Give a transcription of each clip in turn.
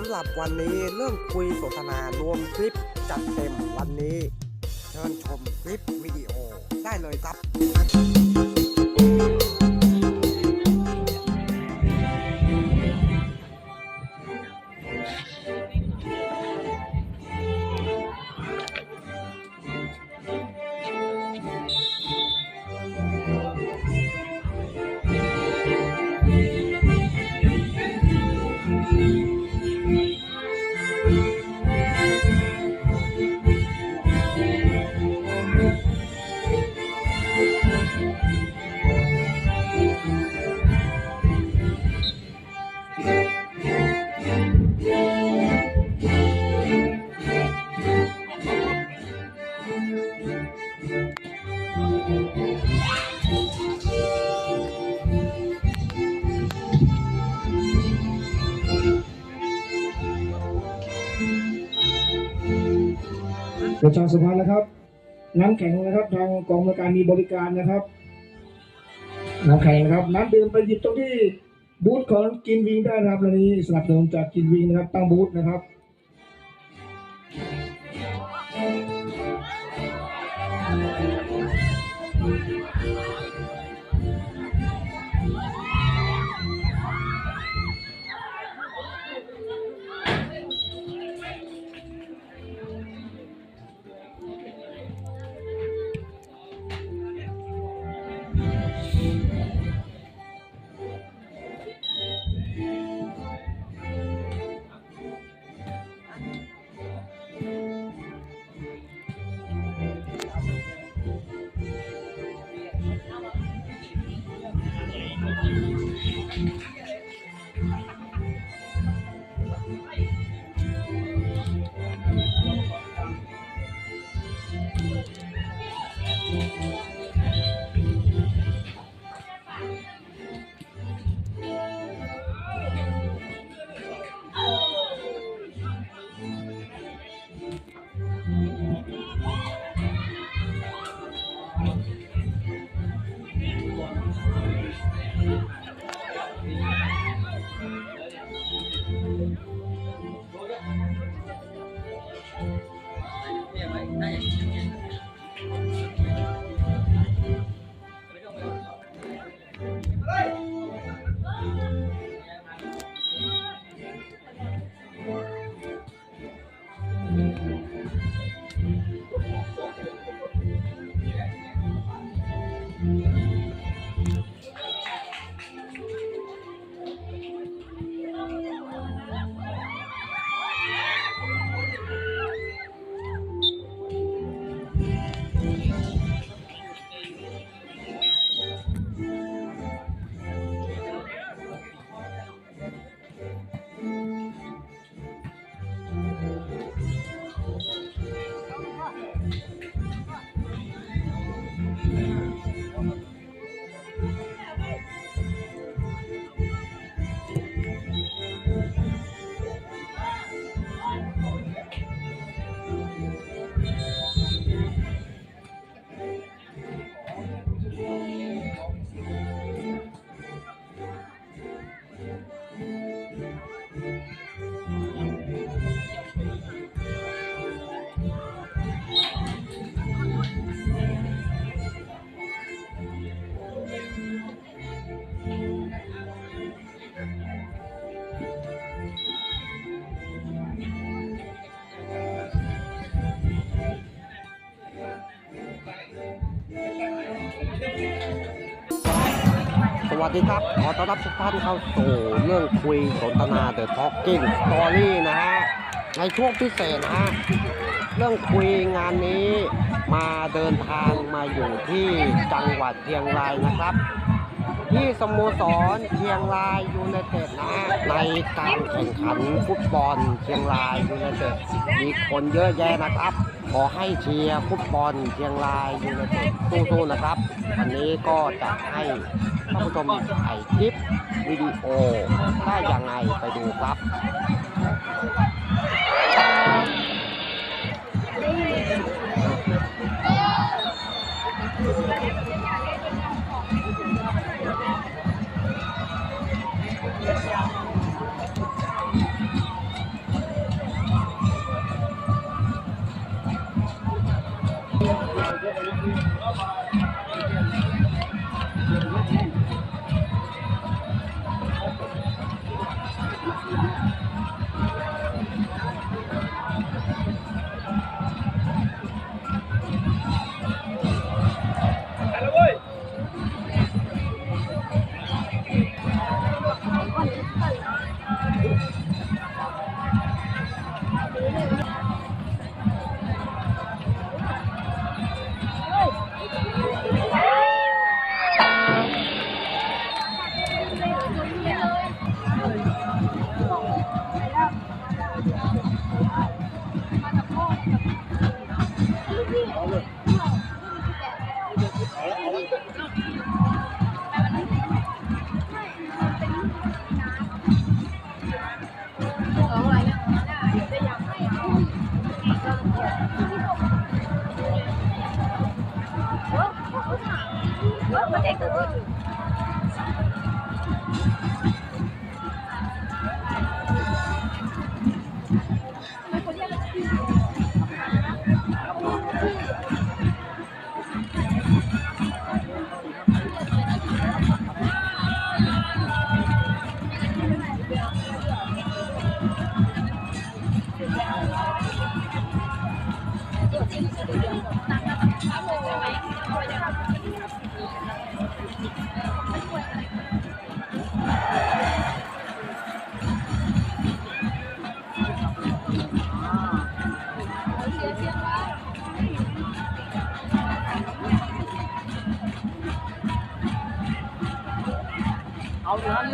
ำหรับวันนี้เรื่องคุยสนทนารวมคลิปจัดเต็มวันนี้ เชิญชมคลิปวิดีโอได้เลยครับ ประชาสัมพันธ์นะครับ น้ำแข็งนะครับทางกองบริการมีบริการนะครับ น้ำแข็งนะครับน้ำดื่มไปหยิบตรงที่บูธของกินวิงได้นะครับตอนนี้สนับสนุนจากกินวิงนะครับตั้งบูธนะครับ วัสดีครับ ขอต้อนรับทุกท่านเข้าสู่เรื่องคุยสนทนาเดอะท็อกกิ้งสตอรี่นะฮะ ในช่วงพิเศษนะฮะ เรื่องคุยงานนี้มาเดินทางมาอยู่ที่จังหวัดเชียงรายนะครับ ที่สโมสรเชียงรายยูไนเต็ด ในการแข่งขันฟุตบอลเชียงรายยูไนเต็ดมีคนเยอะแยะนะครับ ขอให้เชียร์ฟุตบอลเชียงรายยูไนเต็ดสู้ๆนะครับวันนี้ก็จะให้ท่านผู้ชมถ่ายคลิปวิดีโอได้ยังไงไปดูครับ เเอา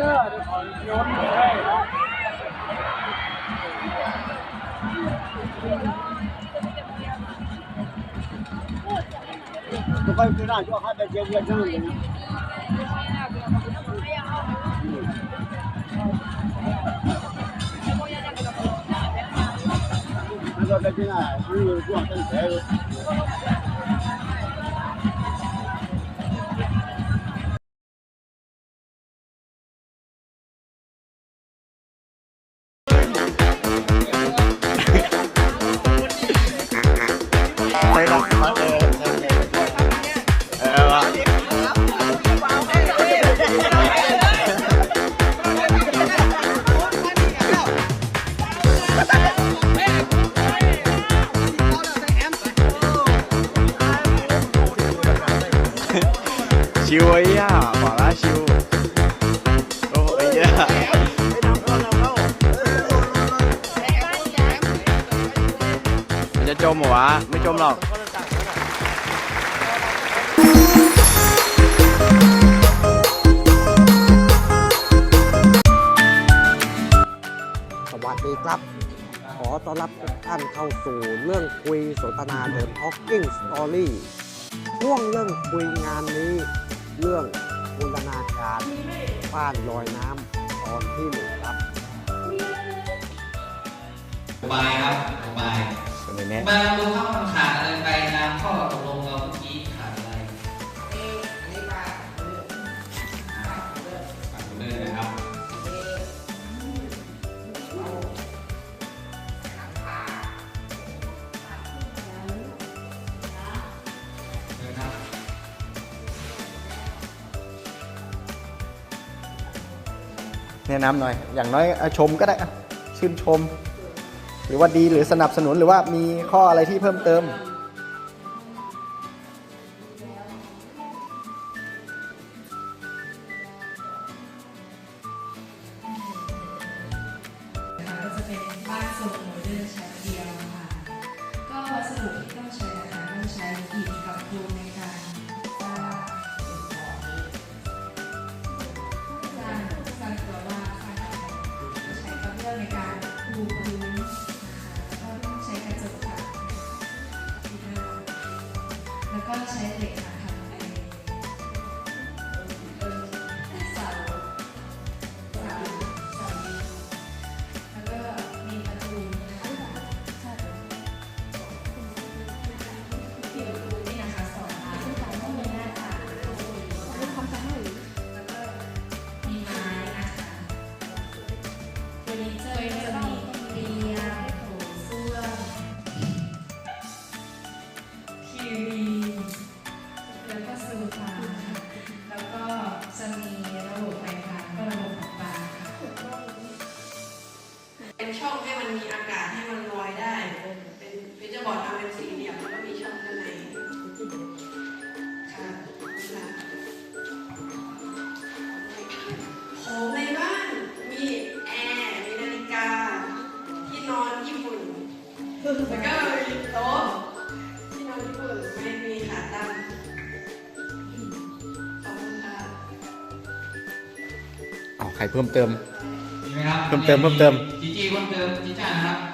เด้อเดี๋ยวขอโยนให้ 就关于最大就还在解决这个人。那个在现在是主要跟谁？ ชิวไอ้ย่าบอกแล้วชิวโอ้ยย่ามันจะจมเหรอวะไม่จมหรอกสวัสดีครับ ขอต้อนรับทุกท่านเข้าสู่เรื่องคุยสนทนาเดิน Talking Story ช่วงเรื่องคุยงานนี้ เรื่องบูรณาการบ้านลอยน้ำตอนที่หนึ่งครับสบายครับสบายเป็นไงแน่มาดูว่ามันขาดอะไรไปตามข้อตกลงเราเมื่อกี้ แนะนำหน่อย อย่างน้อยเอาชมก็ได้อะชื่นชม หรือว่าดีหรือสนับสนุนหรือว่ามีข้ออะไรที่เพิ่มเติม ไขเพิ่มเติมเพิ่มเติมเพิ่มเติม จีจีเพิ่มเติมจีจ้านะครับ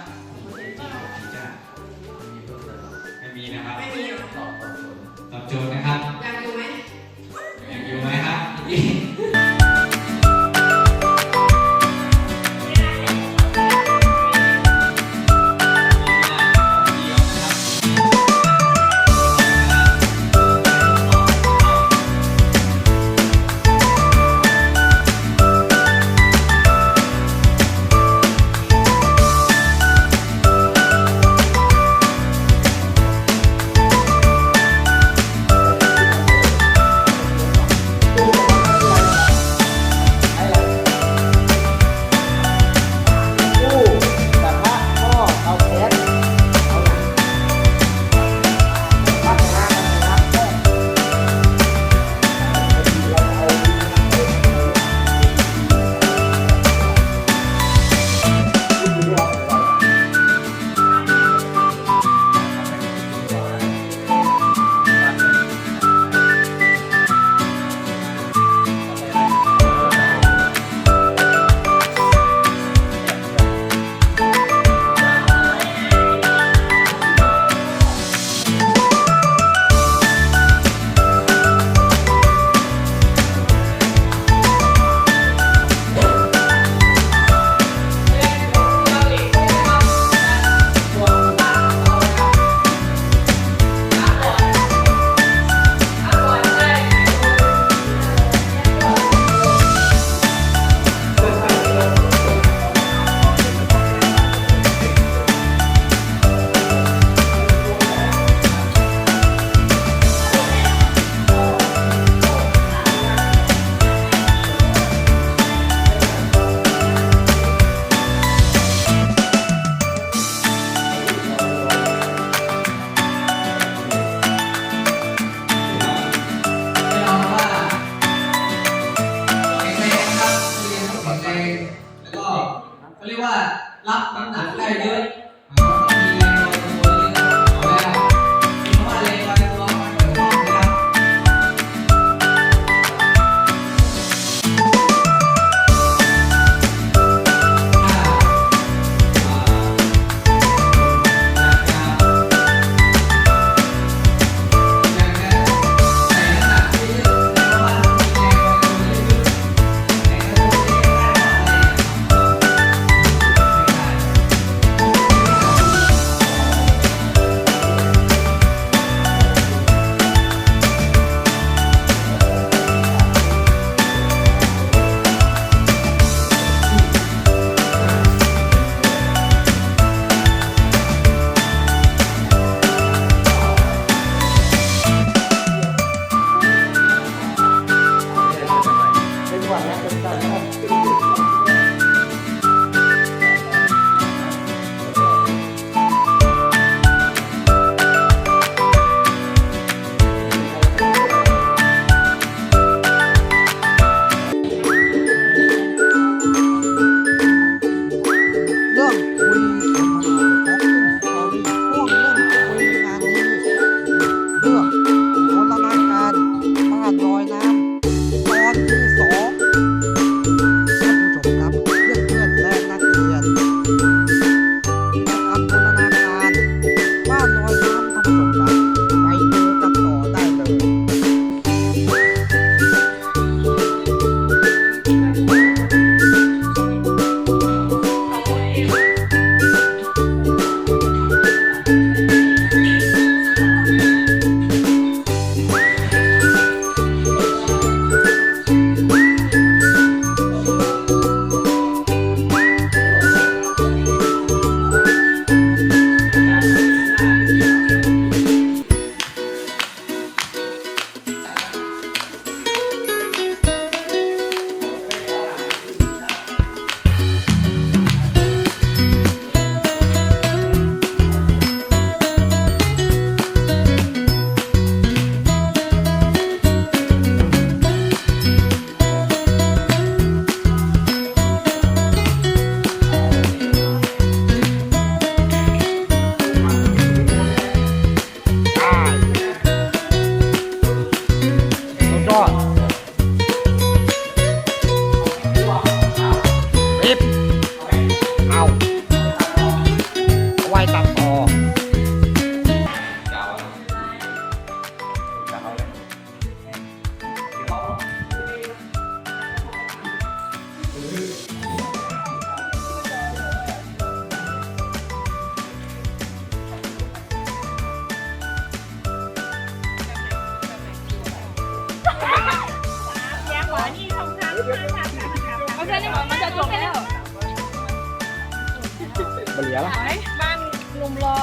บเหลียละไหนบ้านหนุ่มรอ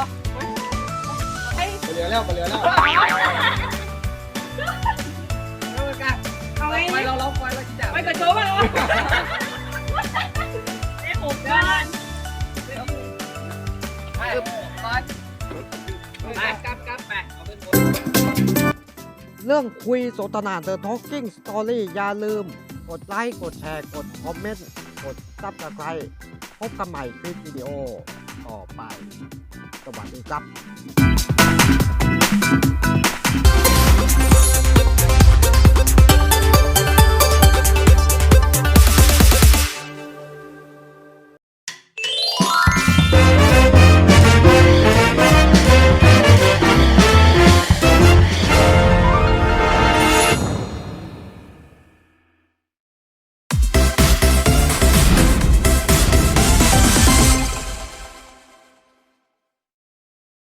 ให้บเหลียแล้วบเหลียแล้วเอาไงไปเราเราไปเราจะไปกระโจมมาแล้วไอ้ผมบ้านไปไปกลับกลับไปเอาเป็นเรื่องคุยสนทนา The Talking Story อย่าลืม กดไลค์ กดแชร์ กดคอมเมนต์ กดซับสไครต์พ บกันใหม่คลิปวิดีโอต่อไป สวัสดีครับ